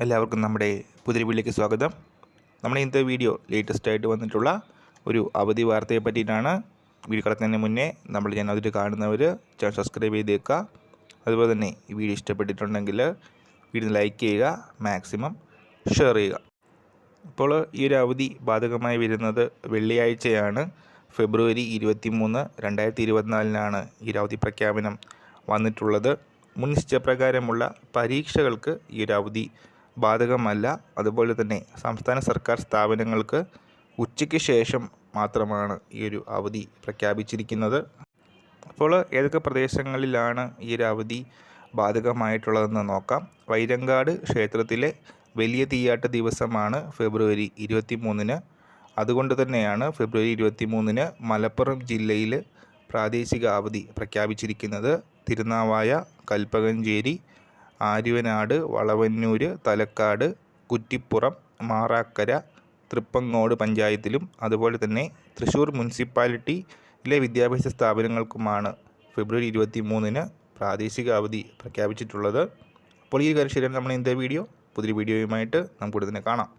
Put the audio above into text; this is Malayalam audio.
എല്ലാവർക്കും നമ്മുടെ വീട്ടിലേക്ക് സ്വാഗതം. നമ്മുടെ ഇന്നത്തെ വീഡിയോ ലേറ്റസ്റ്റ് ആയിട്ട് വന്നിട്ടുള്ള ഒരു അവധി വാർത്തയെ പറ്റിയിട്ടാണ്. വീഡിയോ കിടക്കുന്നതിന് മുന്നേ നമ്മൾ ഞാൻ അതിൽ കാണുന്നവർ ചാനൽ സബ്സ്ക്രൈബ് ചെയ്തേക്കുക. അതുപോലെ തന്നെ ഈ വീഡിയോ ഇഷ്ടപ്പെട്ടിട്ടുണ്ടെങ്കിൽ വീഡിയോ ലൈക്ക് ചെയ്യുക മാക്സിമം ഷെയർ ചെയ്യുക. അപ്പോൾ ഈ ഒരു അവധി ബാധകമായി വരുന്നത് വെള്ളിയാഴ്ചയാണ്. ഫെബ്രുവരി ഇരുപത്തി മൂന്ന് രണ്ടായിരത്തി ഇരുപത്തിനാലിനാണ് ഈ ഒരു അവധി പ്രഖ്യാപനം വന്നിട്ടുള്ളത്. മുൻ നിശ്ചയപ്രകാരമുള്ള പരീക്ഷകൾക്ക് ഈ ഒരു അവധി ബാധകമല്ല. അതുപോലെ തന്നെ സംസ്ഥാന സർക്കാർ സ്ഥാപനങ്ങൾക്ക് ഉച്ചയ്ക്ക് ശേഷം മാത്രമാണ് ഈ ഒരു അവധി പ്രഖ്യാപിച്ചിരിക്കുന്നത്. അപ്പോൾ ഏതൊക്കെ പ്രദേശങ്ങളിലാണ് ഈ ഒരു അവധി ബാധകമായിട്ടുള്ളതെന്ന് നോക്കാം. വൈരങ്കാട് ക്ഷേത്രത്തിലെ വലിയ തീയാട്ട് ദിവസമാണ് ഫെബ്രുവരി ഇരുപത്തി മൂന്നിന് അതുകൊണ്ട് തന്നെയാണ് ഫെബ്രുവരി ഇരുപത്തി മൂന്നിന് മലപ്പുറം ജില്ലയിൽ പ്രാദേശിക അവധി പ്രഖ്യാപിച്ചിരിക്കുന്നത്. തിരുനാവായ കൽപ്പകഞ്ചേരി ആര്യവനാട് വളവന്നൂർ തലക്കാട് കുറ്റിപ്പുറം മാറാക്കര തൃപ്പങ്ങോട് പഞ്ചായത്തിലും അതുപോലെ തന്നെ തൃശ്ശൂർ മുനിസിപ്പാലിറ്റിയിലെ വിദ്യാഭ്യാസ സ്ഥാപനങ്ങൾക്കുമാണ് ഫെബ്രുവരി ഇരുപത്തി മൂന്നിന് പ്രാദേശിക അവധി പ്രഖ്യാപിച്ചിട്ടുള്ളത്. അപ്പോൾ ഈ കാര്യം ശരിയാണ് നമ്മൾ ഇന്നത്തെ വീഡിയോ? പുതിയ വീഡിയോയുമായിട്ട് നമുക്ക് ഉടനെ കാണാം.